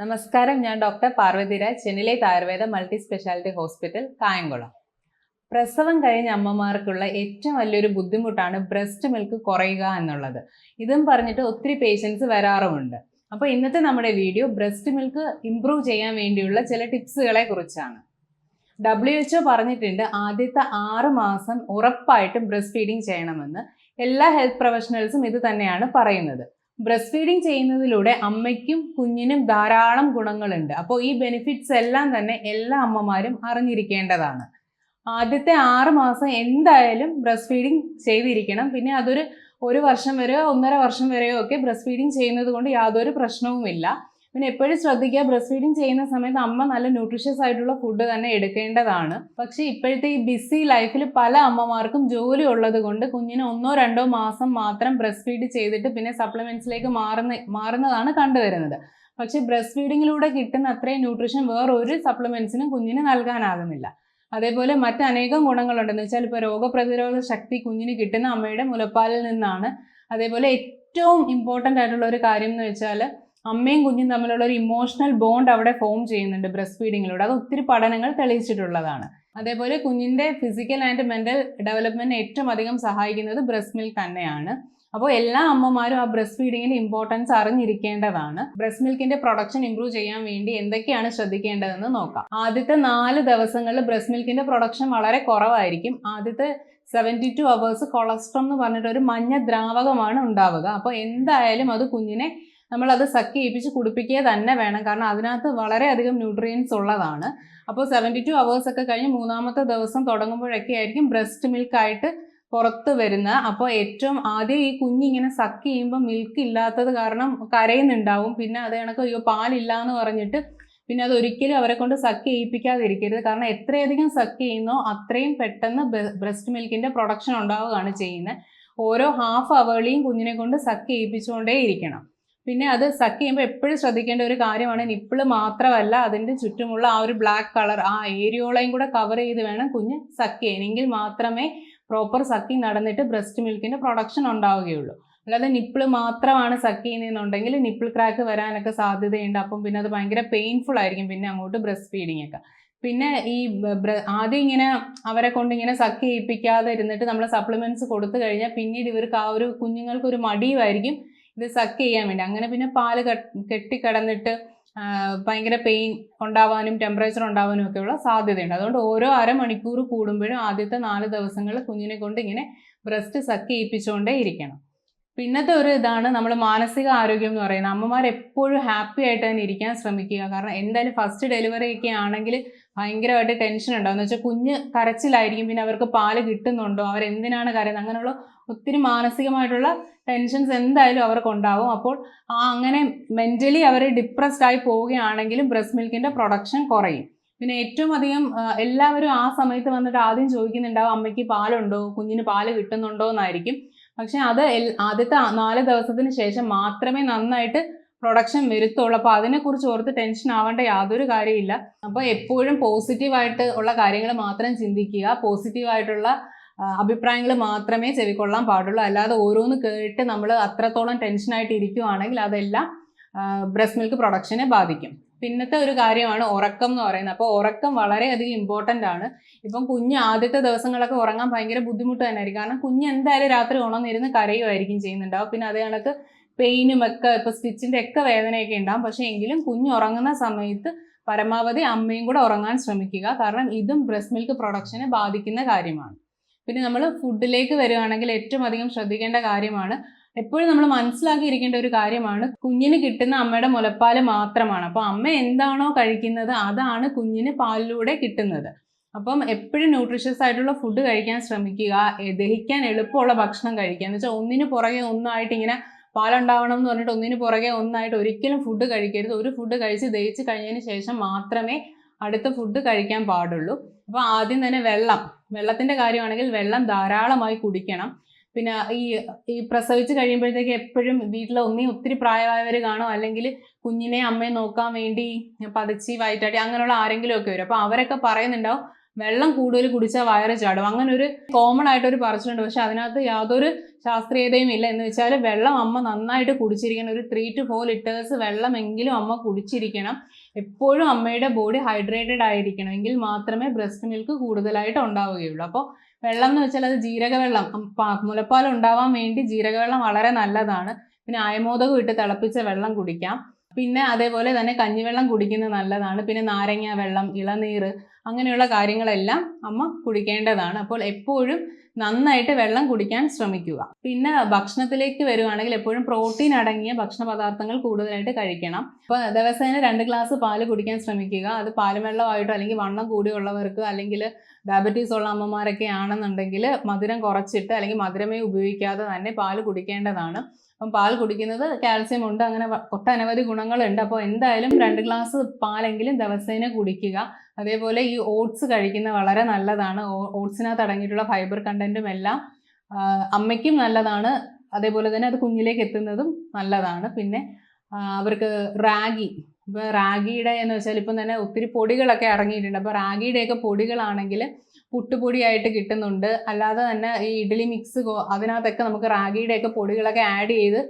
നമസ്കാരം ഞാൻ doctor Parvathiraj Chennileth Ayurveda multi speciality hospital Kayamkulam. പ്രസവം കഴിഞ്ഞ അമ്മമാർക്കുള്ള ഏറ്റവും വലിയൊരു ബുദ്ധിമുട്ടാണ് ബ്രസ്റ്റ് മിൽക്ക് കുറയുക എന്നുള്ളത്. ഇതും പറഞ്ഞിട്ട് ഒത്തിരി പേഷ്യൻസ് വരാറുമുണ്ട്. അപ്പോൾ ഇന്നത്തെ നമ്മുടെ വീഡിയോ ബ്രസ്റ്റ് മിൽക്ക് ഇംപ്രൂവ് ചെയ്യാൻ വേണ്ടിയുള്ള ചില ടിപ്സുകളെ കുറിച്ചാണ്. ഡബ്ല്യു എച്ച്ഒ പറഞ്ഞിട്ടുണ്ട് ആദ്യത്തെ ആറ് മാസം ഉറപ്പായിട്ടും ബ്രസ്റ്റ് ഫീഡിങ് ചെയ്യണമെന്ന്. എല്ലാ ഹെൽത്ത് പ്രൊഫഷണൽസും ഇത് തന്നെയാണ് പറയുന്നത്. ബ്രസ്റ്റ് ഫീഡിങ് ചെയ്യുന്നതിലൂടെ അമ്മയ്ക്കും കുഞ്ഞിനും ധാരാളം ഗുണങ്ങളുണ്ട്. അപ്പോൾ ഈ ബെനിഫിറ്റ്സ് എല്ലാം തന്നെ എല്ലാ അമ്മമാരും അറിഞ്ഞിരിക്കേണ്ടതാണ്. ആദ്യത്തെ ആറ് മാസം എന്തായാലും ബ്രസ്റ്റ് ഫീഡിങ് ചെയ്തിരിക്കണം. പിന്നെ അതൊരു ഒരു വർഷം വരെയോ ഒന്നര വർഷം വരെയോ ഒക്കെ ബ്രസ്റ്റ് ഫീഡിങ് ചെയ്യുന്നത് കൊണ്ട് യാതൊരു പ്രശ്നവുമില്ല. പിന്നെ എപ്പോഴും ശ്രദ്ധിക്കുക ബ്രസ്റ്റ് ഫീഡിങ് ചെയ്യുന്ന സമയത്ത് അമ്മ നല്ല ന്യൂട്രീഷ്യസ് ആയിട്ടുള്ള ഫുഡ് തന്നെ എടുക്കേണ്ടതാണ്. പക്ഷേ ഇപ്പോഴത്തെ ഈ ബിസി ലൈഫിൽ പല അമ്മമാർക്കും ജോലി ഉള്ളത് കൊണ്ട് കുഞ്ഞിന് ഒന്നോ രണ്ടോ മാസം മാത്രം ബ്രസ്റ്റ് ഫീഡ് ചെയ്തിട്ട് പിന്നെ സപ്ലിമെന്റ്സിലേക്ക് മാറുന്ന മാറുന്നതാണ് കണ്ടുവരുന്നത്. പക്ഷേ ബ്രസ്റ്റ് ഫീഡിങ്ങിലൂടെ കിട്ടുന്ന അത്രയും ന്യൂട്രീഷൻ വേറൊരു സപ്ലിമെന്റ്സിനും കുഞ്ഞിന് നൽകാനാകുന്നില്ല. അതേപോലെ മറ്റനേകം ഗുണങ്ങളുണ്ടെന്ന് വെച്ചാൽ ഇപ്പോൾ രോഗപ്രതിരോധ ശക്തി കുഞ്ഞിന് കിട്ടുന്ന അമ്മയുടെ മുലപ്പാലിൽ നിന്നാണ്. അതേപോലെ ഏറ്റവും ഇമ്പോർട്ടന്റ് ആയിട്ടുള്ള ഒരു കാര്യം എന്ന് വെച്ചാൽ അമ്മയും കുഞ്ഞും തമ്മിലുള്ള ഒരു ഇമോഷണൽ ബോണ്ട് അവിടെ ഫോം ചെയ്യുന്നുണ്ട് ബ്രസ്റ്റ് ഫീഡിങ്ങിലൂടെ അത് ഒത്തിരി പഠനങ്ങൾ തെളിയിച്ചിട്ടുള്ളതാണ്. അതേപോലെ കുഞ്ഞിന്റെ ഫിസിക്കൽ ആൻഡ് മെന്റൽ ഡെവലപ്മെന്റ് ഏറ്റവും അധികം സഹായിക്കുന്നത് ബ്രസ്റ്റ് മിൽക്ക് തന്നെയാണ്. അപ്പോൾ എല്ലാ അമ്മമാരും ആ ബ്രസ്റ്റ് ഫീഡിങ്ങിന്റെ ഇമ്പോർട്ടൻസ് അറിഞ്ഞിരിക്കേണ്ടതാണ്. ബ്രസ്റ്റ് മിൽക്കിന്റെ പ്രൊഡക്ഷൻ ഇംപ്രൂവ് ചെയ്യാൻ വേണ്ടി എന്തൊക്കെയാണ് ശ്രദ്ധിക്കേണ്ടതെന്ന് നോക്കാം. ആദ്യത്തെ നാല് ദിവസങ്ങളിൽ ബ്രസ്റ്റ് മിൽക്കിന്റെ പ്രൊഡക്ഷൻ വളരെ കുറവായിരിക്കും. ആദ്യത്തെ സെവന്റി ടു അവേഴ്സ് കൊളസ്ട്രോൾ എന്ന് പറഞ്ഞിട്ട് ഒരു മഞ്ഞ ദ്രാവകമാണ് ഉണ്ടാവുക. അപ്പോൾ എന്തായാലും അത് കുഞ്ഞിനെ നമ്മളത് സക്ക് ചെയ്യിപ്പിച്ച് കുടിപ്പിക്കുക തന്നെ വേണം. കാരണം അതിനകത്ത് വളരെയധികം ന്യൂട്രിയൻസ് ഉള്ളതാണ്. അപ്പോൾ സെവന്റി ടു ഒക്കെ കഴിഞ്ഞ് മൂന്നാമത്തെ ദിവസം തുടങ്ങുമ്പോഴൊക്കെ ആയിരിക്കും ബ്രസ്റ്റ് മിൽക്കായിട്ട് പുറത്ത് വരുന്ന അപ്പോൾ ഏറ്റവും ആദ്യം ഈ കുഞ്ഞിങ്ങനെ സക്ക് ചെയ്യുമ്പോൾ മിൽക്ക് ഇല്ലാത്തത് കാരണം കരയുന്നുണ്ടാവും. പിന്നെ അത് കണക്ക് അയ്യോ പാലില്ല എന്ന് പറഞ്ഞിട്ട് പിന്നെ അത് ഒരിക്കലും അവരെ കൊണ്ട് സക്ക് ചെയ്യിപ്പിക്കാതിരിക്കരുത്. കാരണം എത്രയധികം സക്ക് ചെയ്യുന്നോ അത്രയും പെട്ടെന്ന് ബ്രസ്റ്റ് മിൽക്കിന്റെ പ്രൊഡക്ഷൻ ഉണ്ടാവുകയാണ് ചെയ്യുന്നത്. ഓരോ ഹാഫ് അവേളിയും കുഞ്ഞിനെ കൊണ്ട് സക്ക് ചെയ്യിപ്പിച്ചുകൊണ്ടേ ഇരിക്കണം പിന്നെ അത് സക്ക് ചെയ്യുമ്പോൾ എപ്പോഴും ശ്രദ്ധിക്കേണ്ട ഒരു കാര്യമാണ് നിപ്പിൾ മാത്രമല്ല അതിന്റെ ചുറ്റുമുള്ള ആ ഒരു ബ്ലാക്ക് കളർ ആ ഏരിയോളയും കൂടെ കവർ ചെയ്ത് വേണം കുഞ്ഞ് സക്ക് ചെയ്യാനെങ്കിൽ മാത്രമേ പ്രോപ്പർ സക്കിങ് നടന്നിട്ട് ബ്രസ്റ്റ് മിൽക്കിന്റെ പ്രൊഡക്ഷൻ ഉണ്ടാവുകയുള്ളൂ. അല്ലാതെ നിപ്പിൾ മാത്രമാണ് സക്ക് ചെയ്യുന്നതെന്നുണ്ടെങ്കിൽ നിപ്പിൾ ക്രാക്ക് വരാനൊക്കെ സാധ്യതയുണ്ട്. അപ്പം പിന്നെ അത് ഭയങ്കര പെയിൻഫുൾ ആയിരിക്കും. പിന്നെ അങ്ങോട്ട് ബ്രസ്റ്റ് ഫീഡിങ് ഒക്കെ. പിന്നെ ഈ ആദ്യം ഇങ്ങനെ അവരെ കൊണ്ട് ഇങ്ങനെ സക്ക് ചെയ്യിപ്പിക്കാതെ ഇരുന്നിട്ട് നമ്മൾ സപ്ലിമെന്റ്സ് കൊടുത്തു കഴിഞ്ഞാൽ പിന്നീട് ഇവർക്ക് ആ ഒരു കുഞ്ഞുങ്ങൾക്ക് ഒരു മടിയുമായിരിക്കും. ഇത് സക്ക് ചെയ്യാൻ വേണ്ടി. അങ്ങനെ പിന്നെ പാൽ കെട്ടിക്കിടന്നിട്ട് ഭയങ്കര പെയിൻ ഉണ്ടാവാനും ടെമ്പറേച്ചർ ഉണ്ടാവാനും ഒക്കെയുള്ള സാധ്യതയുണ്ട്. അതുകൊണ്ട് ഓരോ അരമണിക്കൂർ കൂടുമ്പോഴും ആദ്യത്തെ നാല് ദിവസങ്ങൾ കുഞ്ഞിനെ കൊണ്ട് ഇങ്ങനെ ബ്രസ്റ്റ് സക്ക് ചെയ്യിപ്പിച്ചുകൊണ്ടേ ഇരിക്കണം. പിന്നത്തെ ഒരു ഇതാണ് നമ്മൾ മാനസിക ആരോഗ്യം എന്ന് പറയുന്നത്. അമ്മമാർ എപ്പോഴും ഹാപ്പി ആയിട്ട് തന്നെ ഇരിക്കാൻ ശ്രമിക്കുക. കാരണം എന്തായാലും ഫസ്റ്റ് ഡെലിവറി ഒക്കെ ആണെങ്കിൽ ഭയങ്കരമായിട്ട് ടെൻഷൻ ഉണ്ടാവും. എന്ന് വെച്ചാൽ കുഞ്ഞ് കരച്ചിലായിരിക്കും. പിന്നെ അവർക്ക് പാൽ കിട്ടുന്നുണ്ടോ? അവരെന്തിനാണ് കരയുന്നത്? അങ്ങനെയുള്ള ഒത്തിരി മാനസികമായിട്ടുള്ള ടെൻഷൻസ് എന്തായാലും അവർക്ക് ഉണ്ടാവും. അപ്പോൾ ആ അങ്ങനെ മെന്റലി അവർ ഡിപ്രസ്ഡ് ആയി പോവുകയാണെങ്കിലും ബ്രസ്റ്റ് മിൽക്കിന്റെ പ്രൊഡക്ഷൻ കുറയും. പിന്നെ ഏറ്റവും അധികം എല്ലാവരും ആ സമയത്ത് വന്നിട്ട് ആദ്യം ചോദിക്കുന്നുണ്ടാവും അമ്മയ്ക്ക് പാലുണ്ടോ? കുഞ്ഞിന് പാൽ കിട്ടുന്നുണ്ടോ? എന്നായിരിക്കും. പക്ഷെ അത് ആദ്യത്തെ നാല് ദിവസത്തിന് ശേഷം മാത്രമേ നന്നായിട്ട് പ്രൊഡക്ഷൻ വരുത്തുള്ളൂ. അപ്പോൾ അതിനെക്കുറിച്ച് ഓർത്ത് ടെൻഷൻ ആവേണ്ട യാതൊരു കാര്യമില്ല അപ്പോൾ എപ്പോഴും പോസിറ്റീവായിട്ട് ഉള്ള കാര്യങ്ങൾ മാത്രം ചിന്തിക്കുക. പോസിറ്റീവായിട്ടുള്ള അഭിപ്രായങ്ങൾ മാത്രമേ ചെവിക്കൊള്ളാൻ പാടുള്ളൂ. അല്ലാതെ ഓരോന്ന് കേട്ട് നമ്മൾ അത്രത്തോളം ടെൻഷനായിട്ട് ഇരിക്കുവാണെങ്കിൽ അതെല്ലാം ബ്രസ്റ്റ് മിൽക്ക് പ്രൊഡക്ഷനെ ബാധിക്കും. പിന്നത്തെ ഒരു കാര്യമാണ് ഉറക്കം എന്ന് പറയുന്നത്. അപ്പോൾ ഉറക്കം വളരെയധികം ഇമ്പോർട്ടന്റ് ആണ്. ഇപ്പം കുഞ്ഞ് ആദ്യത്തെ ദിവസങ്ങളൊക്കെ ഉറങ്ങാൻ ഭയങ്കര ബുദ്ധിമുട്ട് തന്നെയായിരിക്കും. കാരണം കുഞ്ഞ് എന്തായാലും രാത്രി ഉണർന്നിരുന്ന് കരയുമായിരിക്കും ചെയ്യുന്നുണ്ടാവും പിന്നെ അതേ കണക്ക് പെയിനും ഒക്കെ ഇപ്പോൾ സ്റ്റിച്ചിന്റെ ഒക്കെ വേദനയൊക്കെ ഉണ്ടാവും. പക്ഷേ എങ്കിലും കുഞ്ഞ് ഉറങ്ങുന്ന സമയത്ത് പരമാവധി അമ്മയും കൂടെ ഉറങ്ങാൻ ശ്രമിക്കുക. കാരണം ഇതും ബ്രസ്റ്റ് മിൽക്ക് പ്രൊഡക്ഷനെ ബാധിക്കുന്ന കാര്യമാണ്. പിന്നെ നമ്മൾ ഫുഡിലേക്ക് വരികയാണെങ്കിൽ ഏറ്റവും അധികം ശ്രദ്ധിക്കേണ്ട കാര്യമാണ് എപ്പോഴും നമ്മൾ മനസ്സിലാക്കിയിരിക്കേണ്ട ഒരു കാര്യമാണ് കുഞ്ഞിന് കിട്ടുന്ന അമ്മയുടെ മുലപ്പാൽ മാത്രമാണ്. അപ്പോൾ അമ്മ എന്താണോ കഴിക്കുന്നത് അതാണ് കുഞ്ഞിന് പാലിലൂടെ കിട്ടുന്നത്. അപ്പം എപ്പോഴും ന്യൂട്രീഷ്യസ് ആയിട്ടുള്ള ഫുഡ് കഴിക്കാൻ ശ്രമിക്കുക ദഹിക്കാൻ എളുപ്പമുള്ള ഭക്ഷണം കഴിക്കുക. എന്ന് വെച്ചാൽ ഒന്നിന് പുറകെ ഒന്നായിട്ട് ഇങ്ങനെ പാലുണ്ടാവണം എന്ന് പറഞ്ഞിട്ട് ഒന്നിന് പുറകെ ഒന്നായിട്ട് ഒരിക്കലും ഫുഡ് കഴിക്കരുത്. ഒരു ഫുഡ് കഴിച്ച് ദഹിച്ച് കഴിഞ്ഞതിന് ശേഷം മാത്രമേ അടുത്ത ഫുഡ് കഴിക്കാൻ പാടുള്ളൂ. അപ്പോൾ ആദ്യം തന്നെ വെള്ളം. വെള്ളത്തിന്റെ കാര്യമാണെങ്കിൽ വെള്ളം ധാരാളമായി കുടിക്കണം. പിന്നെ ഈ ഈ പ്രസവിച്ച് കഴിയുമ്പോഴത്തേക്ക് എപ്പോഴും വീട്ടിൽ ഒന്നി ഒത്തിരി പ്രായമായവർ കാണും. അല്ലെങ്കിൽ കുഞ്ഞിനെ അമ്മയെ നോക്കാൻ വേണ്ടി പതച്ചി വയറ്റാട്ടി അങ്ങനെയുള്ള ആരെങ്കിലും ഒക്കെ വരും. അപ്പോൾ അവരൊക്കെ പറയുന്നുണ്ടാവും വെള്ളം കൂടുതൽ കുടിച്ചാൽ വയറ് ചാടും. അങ്ങനെ ഒരു കോമൺ ആയിട്ട് ഒരു പറച്ചിലുണ്ട്. പക്ഷെ അതിനകത്ത് യാതൊരു ശാസ്ത്രീയതയും ഇല്ല. എന്ന് വെച്ചാൽ വെള്ളം അമ്മ നന്നായിട്ട് കുടിച്ചിരിക്കണം. ഒരു ത്രീ ടു ഫോർ ലിറ്റേഴ്സ് വെള്ളമെങ്കിലും അമ്മ കുടിച്ചിരിക്കണം. എപ്പോഴും അമ്മയുടെ ബോഡി ഹൈഡ്രേറ്റഡ് ആയിരിക്കണം. എങ്കിൽ മാത്രമേ ബ്രസ്റ്റ് മിൽക്ക് കൂടുതലായിട്ട് ഉണ്ടാവുകയുള്ളൂ. അപ്പോൾ വെള്ളം എന്ന് വെച്ചാൽ അത് ജീരകവെള്ളം. മുലപ്പാൽ ഉണ്ടാവാൻ വേണ്ടി ജീരകവെള്ളം വളരെ നല്ലതാണ്. പിന്നെ അയമോദകം ഇട്ട് തിളപ്പിച്ച വെള്ളം കുടിക്കാം. പിന്നെ അതേപോലെ തന്നെ കഞ്ഞിവെള്ളം കുടിക്കുന്നത് നല്ലതാണ്. പിന്നെ നാരങ്ങ വെള്ളം ഇളനീർ അങ്ങനെയുള്ള കാര്യങ്ങളെല്ലാം അമ്മ കുടിക്കേണ്ടതാണ്. അപ്പോൾ എപ്പോഴും നന്നായിട്ട് വെള്ളം കുടിക്കാൻ ശ്രമിക്കുക. പിന്നെ ഭക്ഷണത്തിലേക്ക് വരുവാണെങ്കിൽ എപ്പോഴും പ്രോട്ടീൻ അടങ്ങിയ ഭക്ഷണ പദാർത്ഥങ്ങൾ കൂടുതലായിട്ട് കഴിക്കണം. അപ്പോൾ ദിവസേന രണ്ട് ഗ്ലാസ് പാൽ കുടിക്കാൻ ശ്രമിക്കുക. അത് പാലുവെള്ളമായിട്ടോ അല്ലെങ്കിൽ വണ്ണം കൂടിയുള്ളവർക്ക് അല്ലെങ്കിൽ ഡയബറ്റീസ് ഉള്ള അമ്മമാരൊക്കെ ആണെന്നുണ്ടെങ്കിൽ മധുരം കുറച്ചിട്ട് അല്ലെങ്കിൽ മധുരമേ ഉപയോഗിക്കാതെ തന്നെ പാൽ കുടിക്കേണ്ടതാണ്. അപ്പം പാൽ കുടിക്കുന്നത് കാൽസ്യം ഉണ്ട്. അങ്ങനെ ഒട്ടനവധി ഗുണങ്ങളുണ്ട്. അപ്പോൾ എന്തായാലും രണ്ട് ഗ്ലാസ് പാലെങ്കിലും ദിവസേന കുടിക്കുക. അതേപോലെ ഈ ഓട്സ് കഴിക്കുന്ന വളരെ നല്ലതാണ്. ഓട്സിനകത്ത് അടങ്ങിയിട്ടുള്ള ഫൈബർ കണ്ടന്റും എല്ലാം അമ്മയ്ക്കും നല്ലതാണ്. അതേപോലെ തന്നെ അത് കുഞ്ഞിലേക്ക് എത്തുന്നതും നല്ലതാണ്. പിന്നെ അവർക്ക് റാഗി. ഇപ്പോൾ റാഗിയുടെ എന്ന് വെച്ചാൽ ഇപ്പം തന്നെ ഒത്തിരി പൊടികളൊക്കെ ഇറങ്ങിയിട്ടുണ്ട് അപ്പോൾ റാഗിയുടെയൊക്കെ പൊടികളാണെങ്കിൽ പുട്ടുപൊടിയായിട്ട് കിട്ടുന്നുണ്ട്. അല്ലാതെ തന്നെ ഈ ഇഡ്ഡലി മിക്സ് അതിനകത്തൊക്കെ നമുക്ക് റാഗിയുടെയൊക്കെ പൊടികളൊക്കെ ആഡ് ചെയ്ത്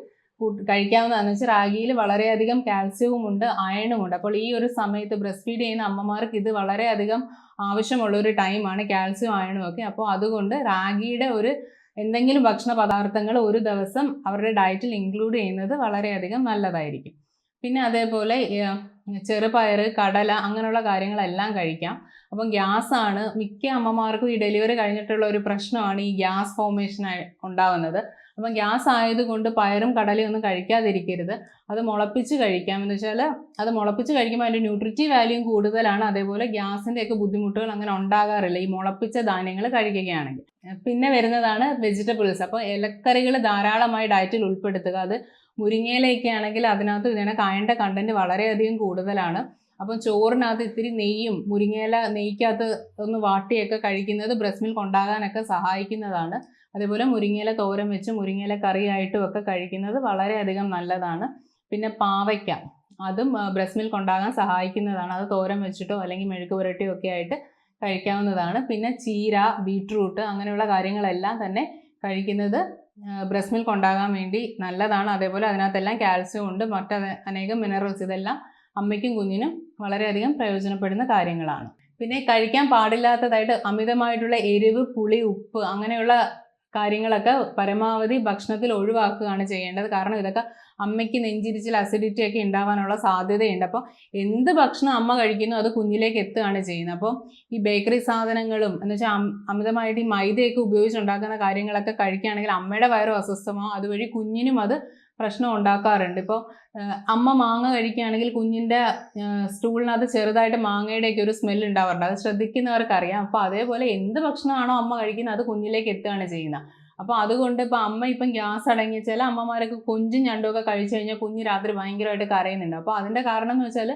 കഴിക്കാവുന്നതാണെന്ന് വെച്ചാൽ റാഗിയിൽ വളരെയധികം കാൽസ്യവും ഉണ്ട് അയണും ഉണ്ട് അപ്പോൾ ഈ ഒരു സമയത്ത് ബ്രസ്റ്റ് ഫീഡ് ചെയ്യുന്ന അമ്മമാർക്ക് ഇത് വളരെയധികം ആവശ്യമുള്ള ഒരു ടൈമാണ് കാൽസ്യം അയണും ഒക്കെ. അപ്പോൾ അതുകൊണ്ട് റാഗിയുടെ ഒരു എന്തെങ്കിലും ഭക്ഷണ പദാർത്ഥങ്ങൾ ഒരു ദിവസം അവരുടെ ഡയറ്റിൽ ഇൻക്ലൂഡ് ചെയ്യുന്നത് വളരെയധികം നല്ലതായിരിക്കും. പിന്നെ അതേപോലെ ചെറുപയർ കടല അങ്ങനെയുള്ള കാര്യങ്ങളെല്ലാം കഴിക്കാം. അപ്പം ഗ്യാസ് ആണ് മിക്ക അമ്മമാർക്കും ഈ ഡെലിവറി കഴിഞ്ഞിട്ടുള്ള ഒരു പ്രശ്നമാണ് ഈ ഗ്യാസ് ഫോർമേഷൻ ഉണ്ടാവുന്നത്. അപ്പം ഗ്യാസ് ആയതുകൊണ്ട് പയറും കടലയും ഒന്നും കഴിക്കാതിരിക്കരുത്. അത് മുളപ്പിച്ച് കഴിക്കാം. എന്ന് വെച്ചാൽ അത് മുളപ്പിച്ച് കഴിക്കുമ്പോൾ അതിന്റെ ന്യൂട്രിറ്റീവ് വാല്യൂ കൂടുതലാണ്. അതേപോലെ ഗ്യാസിന്റെ ഒക്കെ ബുദ്ധിമുട്ടുകൾ അങ്ങനെ ഉണ്ടാകാറില്ല. ഈ മുളപ്പിച്ച ധാന്യങ്ങൾ കഴിക്കുകയാണെങ്കിൽ. പിന്നെ വരുന്നതാണ് വെജിറ്റബിൾസ് അപ്പോൾ ഇലക്കറികൾ ധാരാളമായി ഡയറ്റിൽ ഉൾപ്പെടുത്തുക. അത് മുരിങ്ങയിലേക്കാണെങ്കിൽ അതിനകത്ത് ഇതിനെ കായന്റെ കണ്ടന്റ് വളരെയധികം കൂടുതലാണ്. അപ്പം ചോറിനകത്ത് ഇത്തിരി നെയ്യും മുരിങ്ങയില നെയ്ക്കകത്ത് ഒന്ന് വാട്ടിയൊക്കെ കഴിക്കുന്നത് ബ്രസ്റ്റ് മിൽക്ക് ഉണ്ടാകാനൊക്കെ സഹായിക്കുന്നതാണ്. അതേപോലെ മുരിങ്ങയില തോരൻ വെച്ച് മുരിങ്ങയില കറിയായിട്ടും ഒക്കെ കഴിക്കുന്നത് വളരെയധികം നല്ലതാണ്. പിന്നെ പാവയ്ക്ക അതും ബ്രസ്റ്റ് മിൽക്ക് ഉണ്ടാകാൻ സഹായിക്കുന്നതാണ്. അത് തോരൻ വെച്ചിട്ടോ അല്ലെങ്കിൽ മെഴുക്ക് പുരട്ടിയോ ഒക്കെ ആയിട്ട് കഴിക്കാവുന്നതാണ്. പിന്നെ ചീര ബീട്രൂട്ട് അങ്ങനെയുള്ള കാര്യങ്ങളെല്ലാം തന്നെ കഴിക്കുന്നത് ബ്രസ്റ്റ് മിൽക്ക് ഉണ്ടാകാൻ വേണ്ടി നല്ലതാണ്. അതേപോലെ അതിനകത്തെല്ലാം കാൽസ്യം ഉണ്ട് മറ്റ് അനേകം മിനറൽസ് ഇതെല്ലാം അമ്മയ്ക്കും കുഞ്ഞിനും വളരെയധികം പ്രയോജനപ്പെടുന്ന കാര്യങ്ങളാണ്. പിന്നെ കഴിക്കാൻ പാടില്ലാത്തതായിട്ട് അമിതമായിട്ടുള്ള എരിവ് പുളി ഉപ്പ് അങ്ങനെയുള്ള കാര്യങ്ങളൊക്കെ പരമാവധി ഭക്ഷണത്തിൽ ഒഴിവാക്കുകയാണ് ചെയ്യേണ്ടത്. കാരണം ഇതൊക്കെ അമ്മയ്ക്ക് നെഞ്ചിരിച്ചിൽ അസിഡിറ്റി ഒക്കെ ഉണ്ടാവാനുള്ള സാധ്യതയുണ്ട്. അപ്പോൾ എന്ത് ഭക്ഷണം അമ്മ കഴിക്കുന്നു അത് കുഞ്ഞിലേക്ക് എത്തുകയാണ് ചെയ്യുന്നത്. അപ്പോൾ ഈ ബേക്കറി സാധനങ്ങളും എന്ന് വെച്ചാൽ അമിതമായിട്ട് ഈ മൈദയൊക്കെ ഉപയോഗിച്ചുണ്ടാക്കുന്ന കാര്യങ്ങളൊക്കെ കഴിക്കുകയാണെങ്കിൽ അമ്മയുടെ വയറും അസ്വസ്ഥമോ അതുവഴി കുഞ്ഞിനും അത് പ്രശ്നം ഉണ്ടാക്കാറുണ്ട്. ഇപ്പോൾ അമ്മ മാങ്ങ കഴിക്കുകയാണെങ്കിൽ കുഞ്ഞിന്റെ സ്റ്റൂളിനകത്ത് ചെറുതായിട്ട് മാങ്ങയുടെയൊക്കെ ഒരു സ്മെൽ ഉണ്ടാവാറുണ്ട്. അത് ശ്രദ്ധിക്കുന്നവർക്കറിയാം. അപ്പോൾ അതേപോലെ എന്ത് ഭക്ഷണമാണോ അമ്മ കഴിക്കുന്നത് അത് കുഞ്ഞിലേക്ക് എത്തുകയാണ് ചെയ്യുന്നത്. അപ്പോൾ അതുകൊണ്ട് ഇപ്പോൾ അമ്മ ഇപ്പം ഗ്യാസ് അടങ്ങിയ ചില അമ്മമാരൊക്കെ കുഞ്ചും ഞണ്ടുമൊക്കെ കഴിച്ചു കഴിഞ്ഞാൽ കുഞ്ഞ് രാത്രി ഭയങ്കരമായിട്ട് കരയുന്നുണ്ട്. അപ്പോൾ അതിന്റെ കാരണം എന്ന് വെച്ചാൽ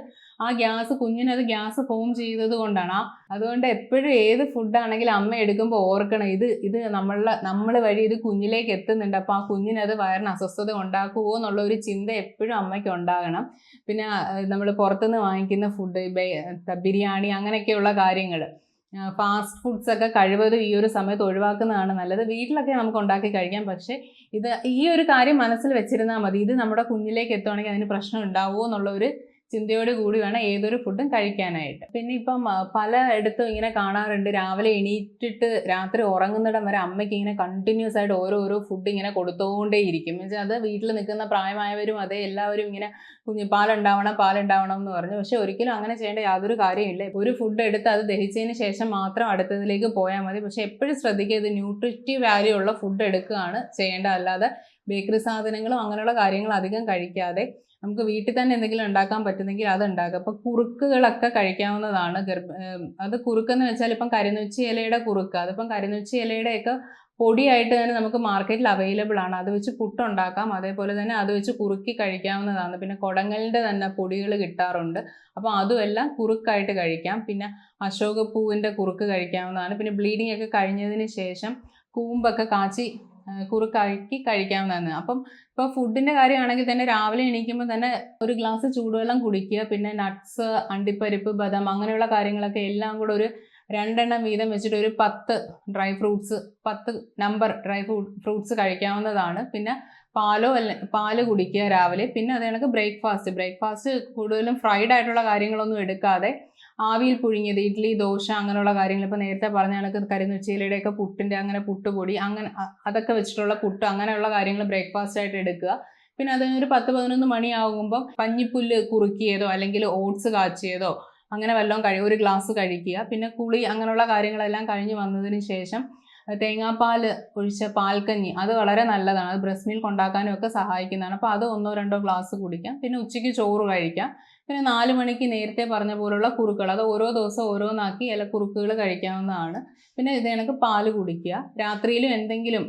ആ ഗ്യാസ് കുഞ്ഞിനത് ഗ്യാസ് ഫോം ചെയ്തത് കൊണ്ടാണ്. അതുകൊണ്ട് എപ്പോഴും ഏത് ഫുഡാണെങ്കിലും അമ്മ എടുക്കുമ്പോൾ ഓർക്കണം ഇത് ഇത് നമ്മളെ നമ്മൾ വഴി ഇത് കുഞ്ഞിലേക്ക് എത്തുന്നുണ്ട്. അപ്പോൾ ആ കുഞ്ഞിനത് വയറിന് അസ്വസ്ഥത ഉണ്ടാക്കുമോ എന്നുള്ള ഒരു ചിന്ത എപ്പോഴും അമ്മയ്ക്ക് ഉണ്ടാകണം. പിന്നെ നമ്മൾ പുറത്തുനിന്ന് വാങ്ങിക്കുന്ന ഫുഡ് ബിരിയാണി അങ്ങനെയൊക്കെയുള്ള കാര്യങ്ങൾ ഫാസ്റ്റ് ഫുഡ്സ് ഒക്കെ കഴിവതും ഈ ഒരു സമയത്ത് ഒഴിവാക്കുന്നതാണ് നല്ലത്. വീട്ടിലൊക്കെ നമുക്ക് ഉണ്ടാക്കി കഴിക്കാം. പക്ഷേ ഇത് ഈ ഒരു കാര്യം മനസ്സിൽ വെച്ചിരുന്നാൽ മതി. ഇത് നമ്മുടെ കുഞ്ഞിലേക്ക് എത്തുകയാണെങ്കിൽ അതിന് പ്രശ്നം ഉണ്ടാവുമോ എന്നുള്ള ഒരു ചിന്തയോട് കൂടി വേണം ഏതൊരു ഫുഡും കഴിക്കാനായിട്ട്. പിന്നെ ഇപ്പം പലയിടത്തും ഇങ്ങനെ കാണാറുണ്ട് രാവിലെ എണീറ്റിട്ട് രാത്രി ഉറങ്ങുന്നിടം വരെ അമ്മയ്ക്ക് ഇങ്ങനെ കണ്ടിന്യൂസ് ആയിട്ട് ഓരോരോ ഓരോ ഫുഡ് ഇങ്ങനെ കൊടുത്തുകൊണ്ടേയിരിക്കും എന്ന് വെച്ചാൽ അത് വീട്ടിൽ നിൽക്കുന്ന പ്രായമായവരും അതേ എല്ലാവരും ഇങ്ങനെ കുഞ്ഞ് പാലുണ്ടാവണം പാലുണ്ടാവണം എന്ന് പറഞ്ഞു. പക്ഷെ ഒരിക്കലും അങ്ങനെ ചെയ്യേണ്ട യാതൊരു കാര്യമില്ല. ഒരു ഫുഡ് എടുത്ത് അത് ദഹിച്ചതിന് ശേഷം മാത്രം അടുത്തതിലേക്ക് പോയാൽ മതി. പക്ഷെ എപ്പോഴും ശ്രദ്ധിക്കുക ഇത് ന്യൂട്രിറ്റീവ് വാല്യൂ ഉള്ള ഫുഡ് എടുക്കുകയാണ് ചെയ്യേണ്ടത്. അല്ലാതെ ബേക്കറി സാധനങ്ങളും അങ്ങനെയുള്ള കാര്യങ്ങളും അധികം കഴിക്കാതെ നമുക്ക് വീട്ടിൽ തന്നെ എന്തെങ്കിലും ഉണ്ടാക്കാൻ പറ്റുന്നെങ്കിൽ അത് ഉണ്ടാക്കുക അപ്പോൾ കുറുക്കുകളൊക്കെ കഴിക്കാവുന്നതാണ് ഗർഭ അത് കുറുക്കെന്ന് വെച്ചാൽ ഇപ്പം കരിനൊച്ചി ഇലയുടെ കുറുക്ക്. അതിപ്പം കരിനൊച്ചി ഇലയുടെയൊക്കെ പൊടിയായിട്ട് തന്നെ നമുക്ക് മാർക്കറ്റിൽ അവൈലബിൾ ആണ്. അത് വെച്ച് പുട്ടുണ്ടാക്കാം. അതേപോലെ തന്നെ അത് വെച്ച് കുറുക്കി കഴിക്കാവുന്നതാണ്. പിന്നെ കുടങ്ങളുടെ തന്നെ പൊടികൾ കിട്ടാറുണ്ട്. അപ്പോൾ അതുമെല്ലാം കുറുക്കായിട്ട് കഴിക്കാം. പിന്നെ അശോകപ്പൂവിന്റെ കുറുക്ക് കഴിക്കാവുന്നതാണ്. പിന്നെ ബ്ലീഡിംഗ് ഒക്കെ കഴിഞ്ഞതിന് ശേഷം കൂമ്പൊക്കെ കാച്ചി കുറുക്കാക്കി കഴിക്കാവുന്നതാണ്. അപ്പം ഇപ്പോൾ ഫുഡിന്റെ കാര്യമാണെങ്കിൽ തന്നെ രാവിലെ എണീക്കുമ്പോൾ തന്നെ ഒരു ഗ്ലാസ് ചൂടുവെള്ളം കുടിക്കുക പിന്നെ നട്ട്സ് അണ്ടിപ്പരിപ്പ് ബദാം അങ്ങനെയുള്ള കാര്യങ്ങളൊക്കെ എല്ലാം കൂടെ ഒരു രണ്ടെണ്ണം വീതം വെച്ചിട്ട് ഒരു പത്ത് ഡ്രൈ ഫ്രൂട്ട്സ് പത്ത് നമ്പർ ഡ്രൈ ഫ്രൂട്ട്സ് കഴിക്കാവുന്നതാണ്. പിന്നെ പാലോ അല്ല പാൽ കുടിക്കുക രാവിലെ. പിന്നെ അത് കണക്ക് ബ്രേക്ക്ഫാസ്റ്റ് ബ്രേക്ക്ഫാസ്റ്റ് കൂടുതലും ഫ്രൈഡ് ആയിട്ടുള്ള കാര്യങ്ങളൊന്നും എടുക്കാതെ ആവിയിൽ പുഴുങ്ങിയത് ഇഡ്ഡലി ദോശ അങ്ങനെയുള്ള കാര്യങ്ങൾ ഇപ്പോൾ നേരത്തെ പറഞ്ഞ കണക്ക് കരിന്നുച്ചയിലയുടെയൊക്കെ പുട്ടിന്റെ അങ്ങനെ പുട്ടുപൊടി അങ്ങനെ അതൊക്കെ വെച്ചിട്ടുള്ള പുട്ട് അങ്ങനെയുള്ള കാര്യങ്ങൾ ബ്രേക്ക്ഫാസ്റ്റ് ആയിട്ട് എടുക്കുക. പിന്നെ അത് കഴിഞ്ഞ് ഒരു പത്ത് പതിനൊന്ന് മണിയാകുമ്പോൾ പഞ്ഞിപ്പുല്ല് കുറുക്കിയതോ അല്ലെങ്കിൽ ഓട്സ് കാച്ചിയതോ അങ്ങനെ വല്ലതും കഴി ഒരു ഗ്ലാസ് കഴിക്കുക. പിന്നെ കുളി അങ്ങനെയുള്ള കാര്യങ്ങളെല്ലാം കഴിഞ്ഞ് വന്നതിന് ശേഷം തേങ്ങാപ്പാൽ ഒഴിച്ച പാൽക്കഞ്ഞി അത് വളരെ നല്ലതാണ്. അത് ബ്രസ്റ്റ് മിൽക്ക് ഉണ്ടാക്കാനും ഒക്കെ സഹായിക്കുന്നതാണ്. അപ്പോൾ അത് ഒന്നോ രണ്ടോ ഗ്ലാസ് കുടിക്കാം. പിന്നെ ഉച്ചയ്ക്ക് ചോറ് കഴിക്കാം. പിന്നെ നാല് മണിക്ക് നേരത്തെ പറഞ്ഞ പോലുള്ള കുറുക്കുകൾ. അത് ഓരോ ദിവസം ഓരോന്നാക്കി ഇല കുറുക്കുകൾ കഴിക്കാവുന്നതാണ്. പിന്നെ ഇത് കണക്ക് പാൽ കുടിക്കുക. രാത്രിയിലും എന്തെങ്കിലും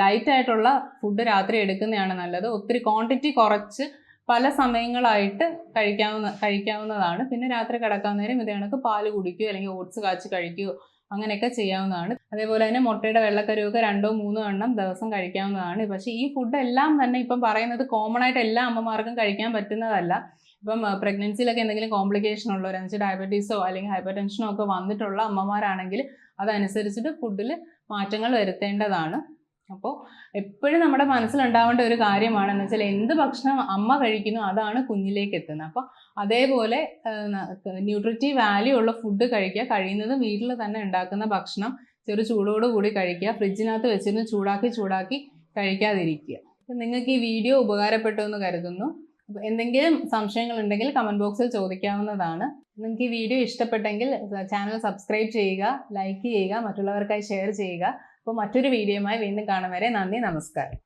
ലൈറ്റായിട്ടുള്ള ഫുഡ് രാത്രി എടുക്കുന്നതാണ് നല്ലത്. ഒത്തിരി ക്വാണ്ടിറ്റി കുറച്ച് പല സമയങ്ങളായിട്ട് കഴിക്കാവുന്ന കഴിക്കാവുന്നതാണ്. പിന്നെ രാത്രി കിടക്കാൻ നേരം ഇത് കണക്ക് പാൽ കുടിക്കുകയോ അല്ലെങ്കിൽ ഓട്സ് കാച്ചി കഴിക്കുകയോ അങ്ങനെയൊക്കെ ചെയ്യാവുന്നതാണ്. അതേപോലെ തന്നെ മുട്ടയുടെ വെള്ളക്കരുവൊക്കെ രണ്ടോ മൂന്നോ എണ്ണം ദിവസം കഴിക്കാവുന്നതാണ്. പക്ഷേ ഈ ഫുഡ് എല്ലാം തന്നെ ഇപ്പം പറയുന്നത് കോമൺ ആയിട്ട് എല്ലാ അമ്മമാർക്കും കഴിക്കാൻ പറ്റുന്നതല്ല. ഇപ്പം പ്രഗ്നൻസിയിലൊക്കെ എന്തെങ്കിലും കോംപ്ലിക്കേഷൻ ഉള്ളവരെന്ന് വെച്ചാൽ ഡയബറ്റീസോ അല്ലെങ്കിൽ ഹൈപ്പർ ടെൻഷനോ ഒക്കെ വന്നിട്ടുള്ള അമ്മമാരാണെങ്കിൽ അതനുസരിച്ചിട്ട് ഫുഡിൽ മാറ്റങ്ങൾ വരുത്തേണ്ടതാണ്. അപ്പോൾ എപ്പോഴും നമ്മുടെ മനസ്സിലുണ്ടാവേണ്ട ഒരു കാര്യമാണ് എന്ന് വെച്ചാൽ എന്ത് ഭക്ഷണം അമ്മ കഴിക്കുന്നു അതാണ് കുഞ്ഞിലേക്ക് എത്തുന്നത്. അപ്പോൾ അതേപോലെ ന്യൂട്രിറ്റീവ് വാല്യൂ ഉള്ള ഫുഡ് കഴിക്കുക കഴിയുന്നതും വീട്ടിൽ തന്നെ ഉണ്ടാക്കുന്ന ഭക്ഷണം ചെറു ചൂടോട് കൂടി കഴിക്കുക ഫ്രിഡ്ജിനകത്ത് വെച്ചിരുന്ന് ചൂടാക്കി ചൂടാക്കി കഴിക്കാതിരിക്കുക. നിങ്ങൾക്ക് ഈ വീഡിയോ ഉപകാരപ്പെട്ടു എന്ന് കരുതുന്നു. അപ്പോൾ എന്തെങ്കിലും സംശയങ്ങൾ ഉണ്ടെങ്കിൽ കമന്റ് ബോക്സിൽ ചോദിക്കാവുന്നതാണ്. നിങ്ങൾക്ക് ഈ വീഡിയോ ഇഷ്ടപ്പെട്ടെങ്കിൽ ചാനൽ സബ്സ്ക്രൈബ് ചെയ്യുക ലൈക്ക് ചെയ്യുക മറ്റുള്ളവർക്കായി ഷെയർ ചെയ്യുക. അപ്പോൾ മറ്റൊരു വീഡിയോയുമായി വീണ്ടും കാണും വരെ നന്ദി നമസ്കാരം.